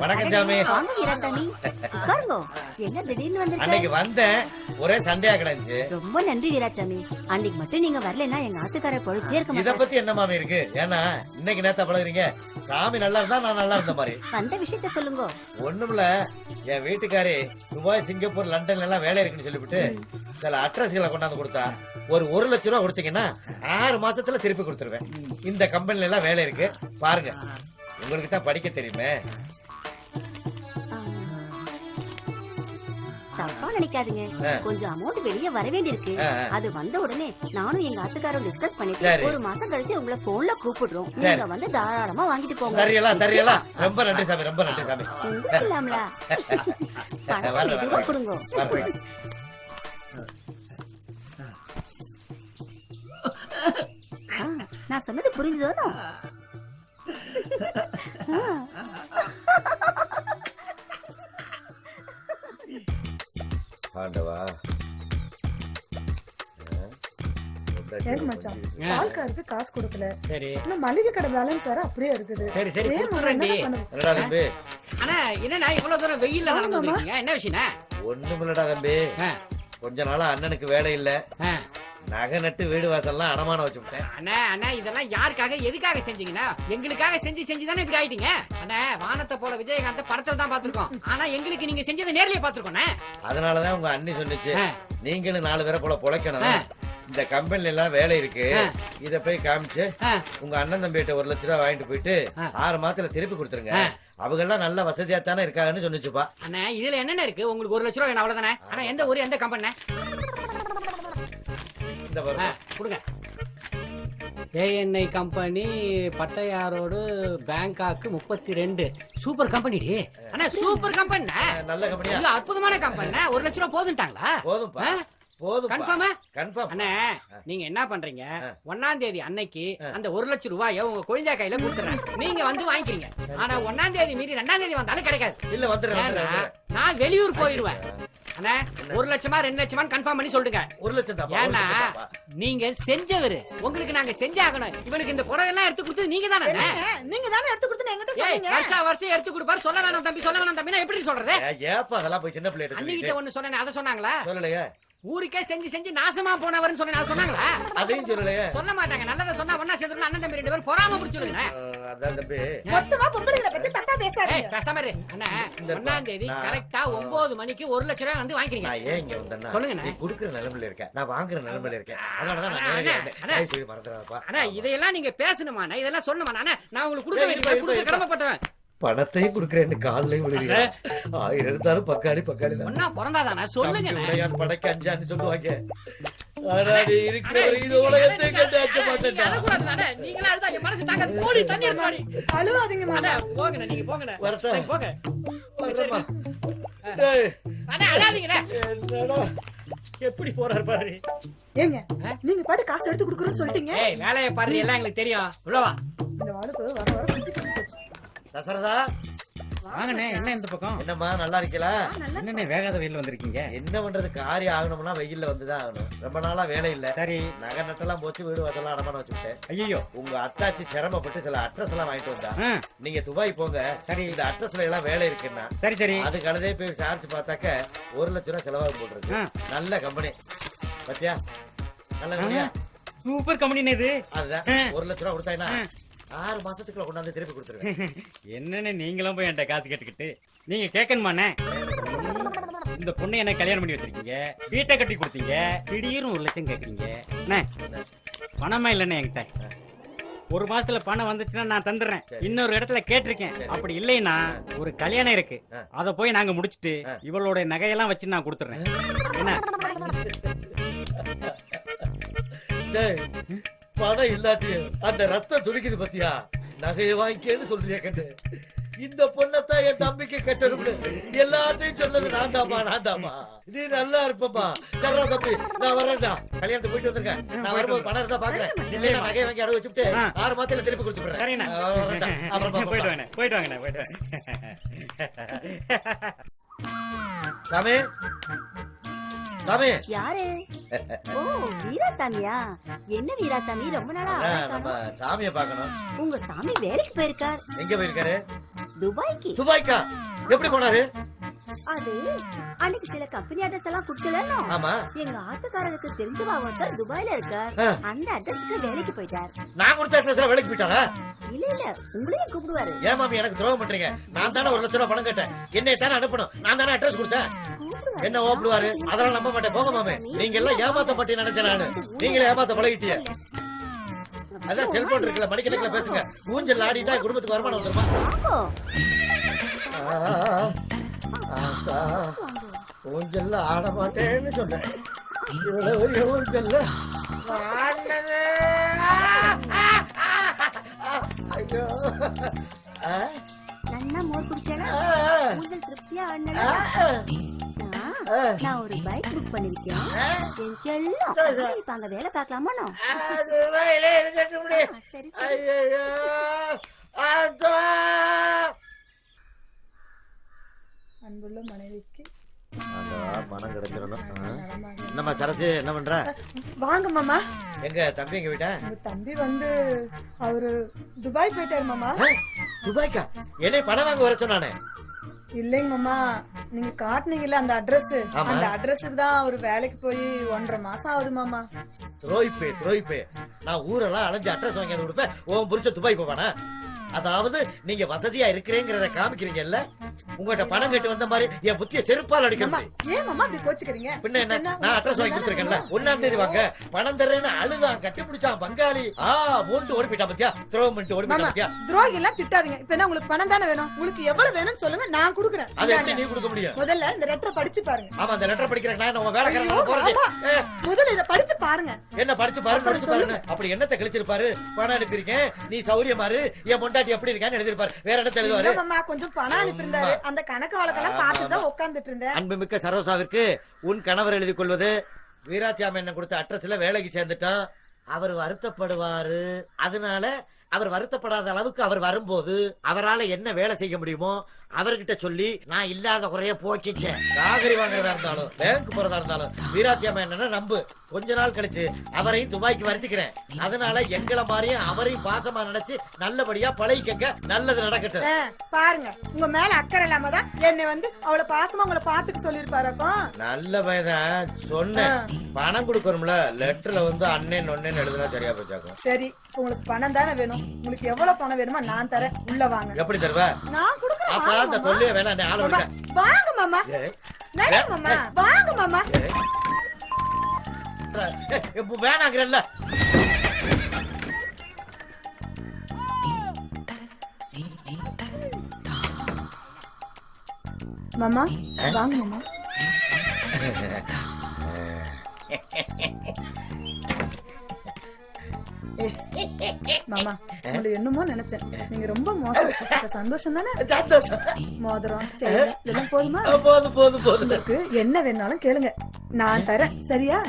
வணக்கம் சாமி. வாங்க வீராசாமி உட்காருங்க. என்ன திடீர்னு அன்னைக்கு வந்திருக்க வந்தேன். ஒரே சண்டையா கிடந்துச்சு. ரொம்ப நன்றி வீராசாமி அன்னைக்கு மட்டும் நீங்க வரலைன்னா எங்க ஆத்துக்கார பொழிச்சே இருக்க இத மாட்டாரு. பத்தி என்ன மாமி இருக்கு? ஏன்னா இன்னைக்கு நேத்தா பழகுறீங்க. சாமி நல்லா இருந்தா நான் நல்லா இருந்த மாதிரி. வந்த விஷயத்த சொல்லுங்க. ஒண்ணுமில்ல என் வீட்டுக்காரி துபாய் சிங்கப்பூர் லண்டன்ல எல்லாம் வேலை இருக்குன்னு சொல்லிவிட்டு சில அட்ரஸ்களை கொண்டாந்து கொடுத்தா ஒரு ஒரு லட்சம் ரூபா கொடுத்தீங்கன்னா ஆறு மாசத்துல திருப்பி கொடுத்துருவேன். இந்த கம்பெனில எல்லாம் வேலை இருக்கு. பாருங்க. உங்களுக்கு தான் படிக்க தெரியுமே. தப்பா நினைக்காதீங்க. கொஞ்சம் அமௌண்ட் வெளியே வர வேண்டியிருக்கு. ஆ, ஆ. அது வந்த உடனே நானும் எங்க ஆத்துக்காரும் டிஸ்கஸ் பண்ணிட்டு. ஒரு மாசம் கழிச்சு உங்களை போன்ல கூப்பிடுறோம். நீங்க வந்து தாராளமா வாங்கிட்டு போங்க. சரியலா சரியலா. ரொம்ப நன்றி சாமி ரொம்ப நன்றி சாமி. இல்லாமல. கொடுங்க. நான் சொன்னது புரிஞ்சுதோனோ ஆண்டவா மச்சான் பால்காருக்கு காசு கொடுக்கல. சரி. இன்னும் மளிகை கடை பேலன்ஸ் வேற அப்படியே இருக்குது. சரி சரி? என்னடா தம்பி? அண்ணா என்னண்ணா இவ்வளவு தூரம் வெயில்ல நடந்து என்ன விஷயம்ண்ணா? ஒண்ணுமில்லடா தம்பி. கொஞ்ச நாளா அண்ணனுக்கு வேலை இல்ல. நகை நட்டு வீடு வாசல்லாம் அடமானம் வச்சு விட்டேன் அண்ணா அண்ணா இதெல்லாம் யாருக்காக எதுக்காக செஞ்சீங்கன்னா எங்களுக்காக செஞ்சு செஞ்சு தானே இப்படி ஆயிட்டீங்க அண்ணா வானத்தை போல விஜயகாந்த் படத்துல தான் பாத்திருக்கோம் ஆனா எங்களுக்கு நீங்க செஞ்சதை நேர்லயே பாத்திருக்கோம் அதனாலதான் உங்க அண்ணி சொன்னுச்சு. நீங்களும் நாலு பேரை போல பொழைக்கணும். இந்த கம்பெனில எல்லாம் வேலை இருக்கு. இத போய் காமிச்சு. உங்க அண்ணன் தம்பிகிட்ட ஒரு லட்ச ரூபாய் வாங்கிட்டு போயிட்டு. ஆறு மாசத்துல திருப்பி கொடுத்துருங்க. அவங்க எல்லாம் நல்ல வசதியா தானே இருக்காங்கன்னு சொன்னுச்சுப்பா அண்ணா இதுல என்னென்ன இருக்கு உங்களுக்கு ஒரு லட்ச ரூபாய் அவ்வளவுதானே ஆனா எந்த ஊர் எந்த கம்பெனி இந்த. கொடுங்க. ஏஎன்ஐ கம்பெனி பட்டையாரோடு பேங்காக்கு முப்பத்தி ரெண்டு சூப்பர் கம்பெனி அண்ணா சூப்பர் கம்பெனி நல்ல கம்பெனியா இல்ல அற்புதமான கம்பெனி ஒரு லட்ச ரூபா போதுட்டாங்களா போதும்பா. போதும் கன்ஃபார்மா கன்ஃபார்ம் அண்ணே நீங்க என்ன பண்றீங்க. ஒன்னாம் தேதி அன்னைக்கு. அந்த ஒரு லட்சம் ரூபாய உங்க குழந்தை கையில கொடுத்துறேன் நீங்க வந்து வாங்கிக்கிறீங்க. ஆனா ஒன்னாம் தேதி மீறி ரெண்டாம் தேதி வந்தாலும் கிடைக்காது. இல்ல வந்துடுறேன் ஏன்னா, வந்துடுறேன், நான் வெளியூர் போயிருவேன். அண்ணே ஒரு லட்சமா ரெண்டு லட்சமா கன்ஃபார்ம் பண்ணி சொல்லுங்க. ஒரு லட்சம் ஏன்னா. நீங்க செஞ்சவரு. உங்களுக்கு நாங்க செஞ்சாகணும். இவனுக்கு இந்த புடவை எல்லாம் எடுத்து கொடுத்தது நீங்க தானே நீங்க தானே எடுத்து கொடுத்து என்கிட்ட ஏய் சொன்னீங்க? வருஷா வருஷம் எடுத்து கொடுப்பாரு. சொல்ல வேணாம் தம்பி சொல்ல வேணாம் தம்பி நான் எப்படி சொல்றது? ஏப்பா அதெல்லாம் போய் சின்ன பிள்ளை அன்னிக்கிட்ட ஒண்ணு சொன்னேன் அதை சொன்னாங்களா? சொல்லலையே. ஊருக்கே செஞ்சு செஞ்சு நாசமா போனவர்னு சொன்னேன் அதை சொன்னாங்களா? அதையும் சொல்லலையே. சொல்ல மாட்டாங்க. நல்லதை சொன்னா ஒன்னா சேர்ந்து அண்ணன் தம்பி ரெண்டு பேரும் பொறாம அதான் தம்பி. மொத்தமா ஏய் பேசாதீங்க. பேசாம இரு. அண்ணா இந்த ஒன்னாம் தேதி நான்- கரெக்டா ஒன்பது மணிக்கு ஒரு லட்சம் ரூபாய் வந்து வாங்கிக்கிறீங்க. நான் ஏன் இங்க வந்தேன்னா சொல்லுங்கண்ணே. நீ குடுக்குற நிலைமையில இருக்கேன். நான் வாங்குற நிலைமையில இருக்கேன். நான் வந்தேன். செய்து. அண்ணா இதெல்லாம் நீங்க பேசணுமா? அண்ணா இதெல்லாம் சொல்லணுமா? அண்ணா நான் உங்களுக்கு கொடுக்க வேண்டிய கொடுக்க. கடமைப்பட்டவன் பணத்தையும் குடுக்குறேன்னு காலையும் விழுகிறீங்க ஆயிரம் இருந்தாலும் பக்காளி பக்காளி தான். ஒன்னா பிறந்தாதானா? சொல்லுங்க படைக்க அஞ்சான்னு சொல்லுவாங்க. ஆனா நீ இருக்கிற நீங்களா அழுதா என் மனசு தாங்க கோடி தண்ணி இருக்கு மாதிரி. அழுவாதீங்க அண்ணா, மாமா போங்கண்ணா, நீங்க போங்க. எப்படி போறாரு பாரு. ஏங்க? நீங்க பாட்டு காசு எடுத்து கொடுக்குறோம்னு சொல்லிட்டீங்க? ஏய் வேலையை பாரு எல்லாம் எங்களுக்கு தெரியும். உள்ளவா இந்த வர வர. தசரதா? வாங்கண்ணே என்ன இந்த பக்கம்? என்னம்மா நல்லா இருக்கீங்களா? என்னண்ணே வேகாத வெயில் வந்திருக்கீங்க? என்ன பண்றது காரியம் ஆகணும்னா வெயில்ல வந்துதான் ஆகணும். ரொம்ப நாளா வேலை இல்ல. சரி. நகை நட்டெல்லாம் போச்சு வீடு வாசல்லாம் அடமானம் வச்சுட்டேன் ஐயோ உங்க அத்தாச்சி சிரமப்பட்டு சில அட்ரஸ் எல்லாம் வாங்கிட்டு வந்தா. நீங்க துபாய் போங்க. சரி. இந்த அட்ரஸ்ல எல்லாம் வேலை இருக்குன்னா சரி சரி. அது கழுதே போய் விசாரிச்சு பார்த்தாக்க ஒரு லட்சம் ரூபாய் செலவாக போட்டுருக்கு. நல்ல கம்பெனி பத்தியா? நல்ல கம்பெனியா சூப்பர் கம்பெனி இது. அதுதான். ஒரு லட்சம் ரூபாய் கொடுத்தாங்கன்னா. ஆறு மாசத்துக்குள்ள கொண்டாந்து திருப்பி கொடுத்துருவேன். என்னண்ணே நீங்களும் போய் என்கிட்ட காசு கேட்டுக்கிட்டு நீங்க கேட்கணுமாண்ணே இந்த பொண்ணை என்ன கல்யாணம் பண்ணி வச்சிருக்கீங்க? வீட்டை கட்டி கொடுத்தீங்க? திடீர்னு ஒரு லட்சம் கேக்குறீங்க. அண்ணே பணமா இல்லைண்ணே என்கிட்ட? ஒரு மாசத்துல பணம் வந்துச்சுன்னா நான் தந்துடுறேன். இன்னொரு இடத்துல கேட்டிருக்கேன். அப்படி இல்லைன்னா ஒரு கல்யாணம் இருக்கு. அத போய் நாங்க முடிச்சிட்டு. இவளோட நகையெல்லாம் வச்சு நான் கொடுத்துறேன் என்ன? பணம் இல்லாட்டியும் அந்த ரத்தம் துடிக்குது பத்தியா? நகையை வாங்கிக்கேன்னு சொல்றியா கண்டு இந்த பொண்ணத்தான் என் தம்பிக்கு கட்டணும்னு எல்லாத்தையும் சொன்னது நான் தாமா நான் தாமா நீ நல்லா இருப்பப்பா. சரா தம்பி நான் வரேன்டா. கல்யாணத்துக்கு போயிட்டு வந்திருக்கேன். நான் வரும்போது பணம் இருந்தா பாக்குறேன். இல்லைன்னா நகையை வாங்கி அடவு வச்சுட்டு. ஆறு மாசத்துல திருப்பி கொடுத்துடுறேன். அப்புறம் போயிட்டு. வாங்க போயிட்டு வாங்கண்ணே போயிட்டு வாங்க. சாமி சாமி. யாரு? ஓ வீராசாமியா? என்ன வீராசாமி? ரொம்ப நாளா நம்ம. சாமியை பார்க்கணும். உங்க சாமி வேலைக்கு போயிருக்கார். எங்க போயிருக்காரு? துபாய்க்கு. துபாய்க்கா? எப்படி போனாரு? அது அன்னைக்கு சில கம்பெனி அட்ரஸ் எல்லாம் குடுக்கலன்னு. ஆமா. எங்க ஆத்துக்காரருக்கு தெரிஞ்சவா ஒருத்தர் துபாய்ல இருக்கார். அந்த அட்ரஸ்க்கு வேலைக்கு போயிட்டார். நான் கொடுத்த அட்ரஸ்ல வேலைக்கு போயிட்டாரா? இல்ல இல்ல. உங்களையும் கூப்பிடுவாரு. ஏன் மாமி எனக்கு துரோகம் பண்றீங்க. நான் தானே ஒரு லட்ச ரூபாய் பணம் கேட்டேன். என்னை தானே அனுப்பணும். நான் தானே அட்ரஸ் கொடுத்தேன். என்ன ஓப்பிடுவாரு? அதெல்லாம் நம்ப மாட்டேன். போங்க மாமே. நீங்க எல்லாம் ஏமாத்த பட்டி நினைச்சேன் நானு. நீங்களே ஏமாத்த பழகிட்டீங்க. அதான் செல்போன் இருக்குல்ல மணிக்கணக்கில் பேசுங்க. ஊஞ்சல் ஆடிட்டா குடும்பத்துக்கு வருமானம் வந்துருமா. ஊஞ்சல்ல ஆட மாட்டேன்னு சொன்னேன். இவ்வளவு ஊஞ்சல்ல. ஐயோ. நன்னா மோர் குடிச்சானா? ஊஞ்சல் திருப்தியா ஆடினா. நான் ஒரு பைக் புக் பண்ணிருக்கேன். என் செல்லம் சரி, சரி. இப்ப அங்க வேலை பார்க்கலாமா சரி. அன்புள்ள மனைவிக்கு. மனம் கிடைச்சிடணும். என்னம்மா சரசு என்ன பண்ற? வாங்க மாமா. எங்க தம்பி எங்க விட்ட? உங்க தம்பி வந்து அவரு துபாய் போயிட்டாரு மாமா. துபாய்க்கா? என்னை பணம் வாங்க வர சொன்னானே. இல்லைங்க மாமா. நீங்க காட்டுனீங்கல்ல அந்த அட்ரஸ். அந்த அட்ரஸுக்கு தான் அவர் வேலைக்கு போய் ஒன்றரை மாசம் ஆகுது மாமா. துரோய்ப்பே துரோய்ப்பே நான் ஊரெல்லாம் அலைஞ்சு அட்ரஸ் வாங்கி கொடுப்பேன். உன் புரிச்ச துபாய் போவானா? அதாவது நீங்க வசதியா இருக்கிறேங்கிறத காமிக்கிறீங்கல்ல? உங்ககிட்ட பணம் கட்டு வந்த மாதிரி என் புத்திய செருப்பால் அடிக்க மாமா முடியும் ஏன் மாமா இப்படி கோச்சுக்கிறீங்க? பின்ன என்ன? நான் அட்ரஸ் வாங்கி கொடுத்துருக்கேன்ல. ஒன்னாம் தேதி வாங்க. பணம் தர்றேன்னு அழுதான் கட்டி பிடிச்சான் பங்காளி. ஆ மூண்டு ஓடி போயிட்டான் பத்தியா? துரோகம் பண்ணிட்டு ஓடி போயிட்டான் மாமா பத்தியா? துரோகி எல்லாம் திட்டாதீங்க. இப்ப என்ன உங்களுக்கு பணம் தானே வேணும்? உங்களுக்கு எவ்வளவு வேணும்னு சொல்லுங்க நான் கொடுக்குறேன். அதை எப்படி. நீ கொடுக்க முடியும்? முதல்ல இந்த லெட்டரை படிச்சு பாருங்க. ஆமா அந்த லெட்டர் படிக்கிறேன் நான் உன் வேலைக்காரன். ஏ, முதல்ல இத படிச்சு பாருங்க. என்ன படிச்சு பாரு அப்புறம் படிச்சு பாருன்னு. அப்படி என்னத்தை கழிச்சிருப்பாரு? பணம் அனுப்பியிருக்கேன். நீ சௌரியமாரு என் பொண்டாட்டி எப்படி இருக்கான்னு எழுதிருப்பாரு வேற என்ன எழுதுவாரு? மாமா கொஞ்சம் பணம் அனுப்பியிருந்தாரு. அந்த கணக்கு வழக்கெல்லாம் பார்த்துட்டு தான். உட்கார்ந்துட்டு இருந்தேன் அன்புமிக்க சரோசாவிற்கு உன் கணவர் எழுதி கொள்வது வீராத்தியாம என்ன கொடுத்த அட்ரஸ்ல வேலைக்கு சேர்ந்துட்டான். அவர் வருத்தப்படுவாரு. அதனால அவர் வருத்தப்படாத அளவுக்கு அவர் வரும்போது அவரால என்ன வேலை செய்ய முடியுமோ அவர்கிட்ட சொல்லி நான் இல்லாத குறைய போக்கிக்க காகரி வாங்குறதா இருந்தாலும் பேங்க் போறதா இருந்தாலும் வீராத்தியாம என்னன்னா நம்பு. கொஞ்ச நாள் கழிச்சு அவரையும் துபாய்க்கு வருத்திக்கிறேன். அதனால எங்களை மாதிரியும் அவரையும் பாசமா நினைச்சு நல்லபடியா பழகிக்கங்க நல்லது நடக்கட்டும். பாருங்க. உங்க மேல அக்கறை இல்லாம தான் என்னை வந்து அவளை பாசமா உங்களை பாத்துக்க சொல்லிருப்பாருக்கும் நல்ல பையன் சொன்னேன். பணம் கொடுக்கணும்ல. லெட்டர்ல வந்து அண்ணன் ஒன்னேன்னு எழுதுனா சரியா போச்சாக்கும் சரி உங்களுக்கு பணம் தானே வேணும். உங்களுக்கு எவ்வளவு பணம் வேணுமோ நான் தரேன். உள்ள வாங்க. எப்படி தருவ? நான் கொடுக்குறேன் தொல்லைய வேணாம் ஆள மாமா, விடுங்க. வாங்க மாமா. ஏய், நட மாமா. வாங்க மாமா. வேணாங்கிறல்ல. மாமா வாங்க மாமா. மாமா உங்களை என்னமோ நினைச்சேன். நீங்க ரொம்ப மோசம். சந்தோஷம் தானே. மோதிரம் இதெல்லாம் போதுமா? போதும் போதும் போதும். உங்களுக்கு என்ன வேணாலும் கேளுங்க. நான் தரேன். சரியா?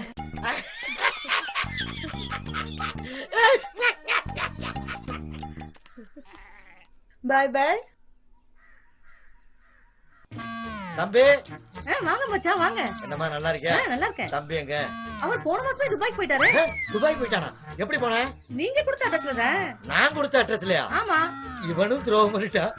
பாய் பாய் தம்பி. வாங்க மச்சான் வாங்க. என்னம்மா நல்லா இருக்கியா? நல்லா இருக்கேன். தம்பி எங்க? அவர் போன மாசமே துபாய்க்கு போயிட்டாரு. துபாய் போயிட்டானா? எப்படி போன? நீங்க கொடுத்த அட்ரஸ்ல தான். நான் கொடுத்த அட்ரஸ்லயா ஆமா. இவனும் துரோகம் பண்ணிட்டான்.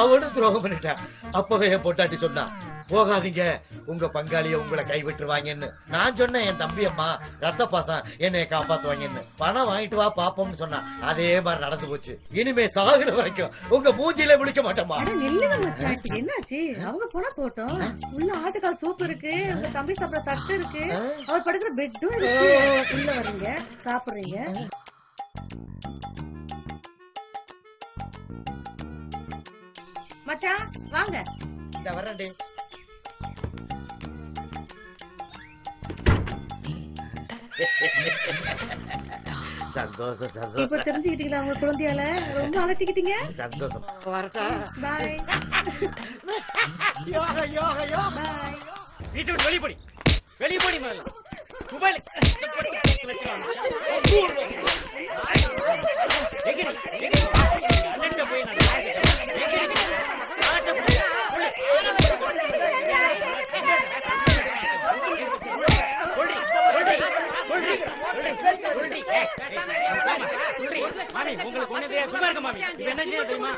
அவனும் துரோகம் பண்ணிட்டான். அப்பவே என் பொட்டாட்டி சொன்னான் போகாதீங்க உங்க பங்காளிய உங்களை கைவிட்டுருவாங்கன்னு. நான் சொன்னேன் என் தம்பி அம்மா ரத்த பாசம் என்னைய காப்பாத்துவாங்கன்னு. பணம் வாங்கிட்டு வா பாப்போம்னு சொன்னான் அதே மாதிரி நடந்து போச்சு. இனிமே சாகுற வரைக்கும் உங்க மூஞ்சில முடிக்க மாட்டோமா என்னாச்சு? அவங்க போனா போட்டோம். உள்ள ஆட்டுக்கால் சூப் இருக்கு உங்க தம்பி சாப்பிட தட்டு இருக்கு. அவர் படுக்கிற பெட்டும் உள்ள வர்றீங்க சாப்பிடுறீங்க. மச்சான் வாங்க. இந்த வரேன்டி சந்தோஷம் சந்தோஷம். இப்ப தெரிஞ்சுக்கிட்டீங்களா உங்க குழந்தையால? ரொம்ப அலட்டிக்கிட்டீங்க சந்தோஷம். வரட்டா? பாய் யோகா யோகா யோகா. வீட்டு விட்டு வெளியே போடி. வெளியே போடி முதல்ல. துபாய் மாமி உங்களுக்கு ஒண்ணு தெரியாது சும்மா இருக்க மாமி. என்ன தெரியுமா?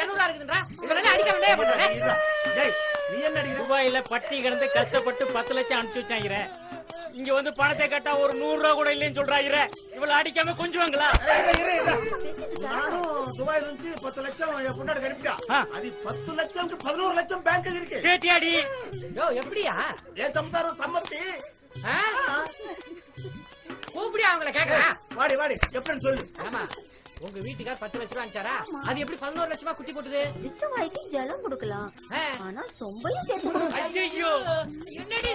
இருநூறு இவரெல்லாம் அடிக்க வேண்டிய டேய் நீ என்ன அடிக்கிற? துபாயில பட்டி கிடந்து கஷ்டப்பட்டு பத்து லட்சம் அனுப்பிச்சு வச்சாங்க இங்க வந்து பணத்தை கேட்டா ஒரு நூறு ரூபா கூட இல்லைன்னு சொல்றாங்க இவ்வளவு அடிக்காம கொஞ்சுவாங்களா? இரு, இரு, இரு. நானும் துபாயில இருந்து பத்து லட்சம் என் பொண்ணாடி கருப்பிட்டா. அது பத்து லட்சம் பதினோரு லட்சம் பேங்க் இருக்கு. கேட்டியாடி? யோ எப்படியா? என் சம்சாரம் சம்மத்தி? கூப்பிடியா அவங்கள கேக்குறேன் வாடி வாடி. எப்படின்னு சொல்லு. ஆமா. உங்க வீட்டுக்கார் பத்து லட்சம் ரூபாய் அனுப்பிச்சாரா அது எப்படி பதினோரு லட்சமா குட்டி போட்டுது பிச்சை வாய்க்கு ஜலம் கொடுக்கலாம். ஆனா சொம்பையும் சேர்த்து கொடுக்கலாம் ஐயோ என்னடி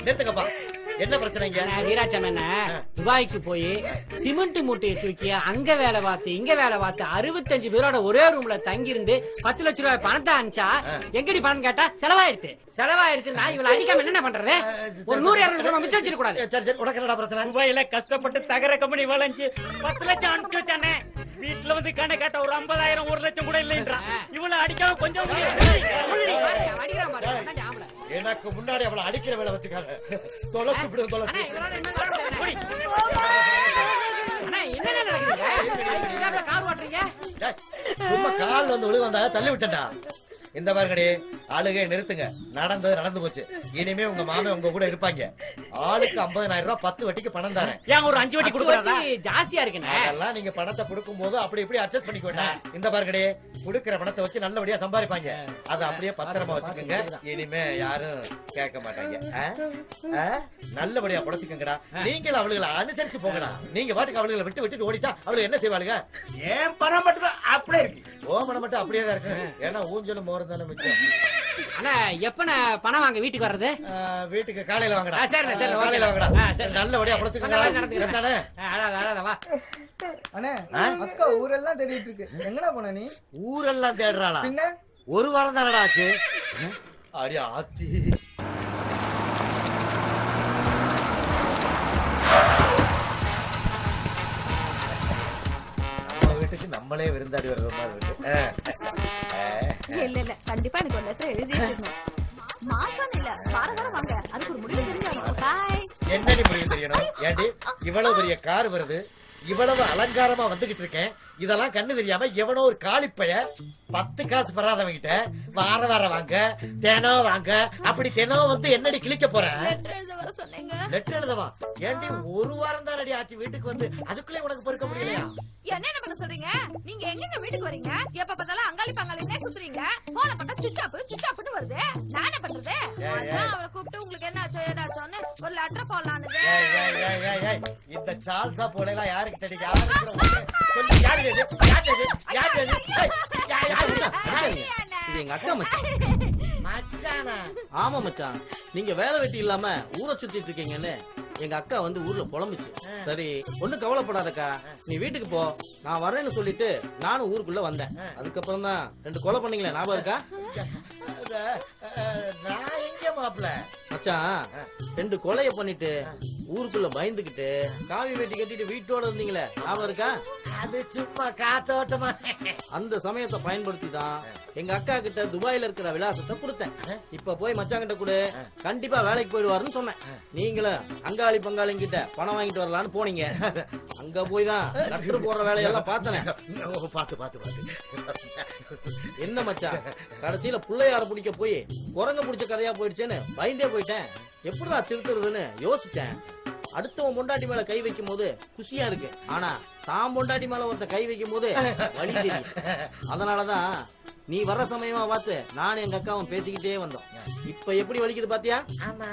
நிறுத்துக்கப்பா என்ன பிரச்சனைங்க வீராச்சம் என்ன துபாய்க்கு போய் சிமெண்ட் மூட்டையை தூக்கி அங்க வேலை பார்த்து இங்க வேலை பார்த்து அறுபத்தஞ்சு பேரோட ஒரே ரூம்ல தங்கி இருந்து பத்து லட்சம் ரூபாய் பணத்தை அனுப்பிச்சா எங்கடி பணம் கேட்டா செலவாயிடுது செலவாயிடுச்சு நான் இவளை அடிக்காம என்ன பண்றது? ஒரு நூறு இருநூறு ரூபாய் மிச்சம் வச்சிருக்க கூடாது சரி சரி உனக்கு என்னடா பிரச்சனை. துபாயில கஷ்டப்பட்டு தகர கம்பெனி வளைஞ்சு பத்து லட்சம் அனுப்பிச்சு வச்சானே. வீட்டுல வந்து கண்ணை கேட்ட ஒரு ஐம்பதாயிரம் ஒரு லட்சம் கூட இல்லைன்றான் இவ்வளவு அடிக்காம கொஞ்சம். எனக்கு முன்னாடி அவளை அடிக்கிற வேலை வச்சுக்காத. தொலைச்சு விடு தொலைச்சு கால் வந்து விழு வந்தா தள்ளி விட்டேன்டா இந்த பாருங்கடி ஆளுகை நிறுத்துங்க. நடந்தது நடந்து போச்சு. இனிமே உங்க மாமன் உங்க கூட இருப்பாங்க. ஆளுக்கு 50000 ரூபாய் பத்து வட்டிக்கு பணம் தரேன். ஏன் ஒரு அஞ்சு வட்டி கொடுக்குறாரா வட்டி ஜாஸ்தியா இருக்குண்ணே. அதெல்லாம் நீங்க பணத்தை கொடுக்கும் போது அப்படி இப்படி அட்ஜஸ்ட் பண்ணிக்கோங்க. இந்த பாருங்கடி கொடுக்கிற பணத்தை வச்சு நல்லபடியா சம்பாதிப்பாங்க. அதை அப்படியே பத்திரமா வச்சுக்கோங்க. இனிமே யாரும் கேட்க மாட்டாங்க? நல்லபடியா புடச்சுக்கங்கடா நீங்களும் அவளுகளை அனுசரிச்சு போங்கடா. நீங்க பாட்டுக்கு அவளுகளை விட்டு விட்டுட்டு ஓடிட்டா அவளுக்கு என்ன செய்வாளுங்க? ஏன் பணம் மட்டும் அப்படியே இருக்கு. ஓ மனம் மட்டும் அப்படியே தான் இருக்கு ஏன்னா ஊஞ்சலும் மோரம் தானே மிச்சம். அண்ணா எப்பண்ணே பணம் வாங்க வீட்டுக்கு வர்றது? வீட்டுக்கு காலையில வாங்கடா. சரிண்ணே, ஆ, காலையில. வாங்கடா. ஆ, சரி. நல்லபடியா வா. அண்ணே? அக்கா ஊரெல்லாம் தேடிட்டு இருக்கு. எங்கடா போன நீ? ஊரெல்லாம் தேடுறாளா? பின்ன? ஒரு வாரம் தானடா ஆச்சு? அடி ஆத்தி. நம்ம வீட்டுக்கு நம்மளே விருந்தாடி வர்ற மாதிரி இருக்கு. இல்ல இல்ல கண்டிப்பா எனக்கு ஒரு லெட்டர் எழுதி மாசம் இல்ல வார வாரம் வாங்க. அதுக்கு ஒரு முடிவு தெரிஞ்சு பாய் என்னடி முடிவு தெரியணும் ஏண்டி இவ்வளவு பெரிய கார் வருது. இவ்வளவு அலங்காரமா வந்துகிட்டு இருக்கேன். இதெல்லாம் கண்ணு தெரியாம எவனோ ஒரு காலிப்பைய பத்து காசு பெறாதவங்கிட்ட வார வாரம் வாங்க தினம் வாங்க. அப்படி தினம் வந்து என்னடி கிழிக்க போறேன் லெட்டர் வர எழுதவா? ஏண்டி ஒரு வாரம் தான் ஆச்சு வீட்டுக்கு வந்து? அதுக்குள்ளே உனக்கு பொறுக்க முடியலையா? என்ன என்ன பண்ண சொல்றீங்க? நீங்க எங்கெங்க வீட்டுக்கு வரீங்க? எப்ப பார்த்தாலும் அங்காளி பங்காளினே சுத்துறீங்க? போன பார்த்தா சுவிட்ச் ஆஃப் சுவிட்ச் ஆஃப்னு வருது. நான் என்ன பண்றது? அதான் அவரை கூப்பிட்டு உங்களுக்கு என்ன ஆச்சோ ஏதாச்சோன்னு ஒரு லெட்டர் போடலான்னு. இந்த சால்சா போல எல்லாம் யாருக்கு தெரியும்? யாருக்கு யாரு? யாரு? யாரு யாரு எங்க அக்கா மச்சான். மச்சானா? ஆமா மச்சான். நீங்க வேலை வெட்டி இல்லாம ஊரை சுத்திட்டு இருக்கீங்கன்னு எங்க அக்கா வந்து ஊர்ல புலம்புச்சு. சரி ஒண்ணும் கவலைப்படாதக்கா. நீ வீட்டுக்கு போ. நான் வரேன்னு சொல்லிட்டு நானும் ஊருக்குள்ள வந்தேன். அதுக்கப்புறம் தான் ரெண்டு கொலை பண்ணீங்களே ஞாபகம் இருக்கா? நான் எங்க மாப்பிள்ள மச்சான் ரெண்டு கொலைய பண்ணிட்டு ஊருக்குள்ள பயந்துகிட்டு காவி வேட்டி கட்டிட்டு வீட்டோட இருந்தீங்களே ஞாபகம் இருக்கா? அது சும்மா காத்தோட்டமா. அந்த சமயத்தை பயன்படுத்தி தான் எங்க அக்கா கிட்ட துபாயில இருக்கிற விலாசத்தை கொடுத்தேன். இப்ப போய் மச்சான் கிட்ட கொடு. கண்டிப்பா வேலைக்கு போயிடுவாருன்னு சொன்னேன். நீங்களும் அங்காளி பங்காளிங்க கிட்ட பணம் வாங்கிட்டு வரலான்னு போனீங்க. அங்க போய் தான் லெட்டர் போடுற வேலையெல்லாம் பார்த்தனே. ஓ, பாத்து பாத்து பாத்து என்ன மச்சான்? கடைசியில பிள்ளையார பிடிக்க போய் குரங்க பிடிச்ச கதையா போயிடுச்சேன்னு பயந்தே போயிட்டேன். எப்படிடா திருத்துறதுன்னு யோசிச்சேன். அடுத்தவன் பொண்டாட்டி மேல கை வைக்கும் போது குஷியா இருக்கு. ஆனா தான் பொண்டாட்டி மேல ஒருத்த கை வைக்கும் போது வலி தெரியும் அதனாலதான் நீ வர்ற சமயமா பார்த்து நானும் எங்க அக்காவும் பேசிக்கிட்டே வந்தோம். இப்ப எப்படி வலிக்குது பாத்தியா? ஆமா.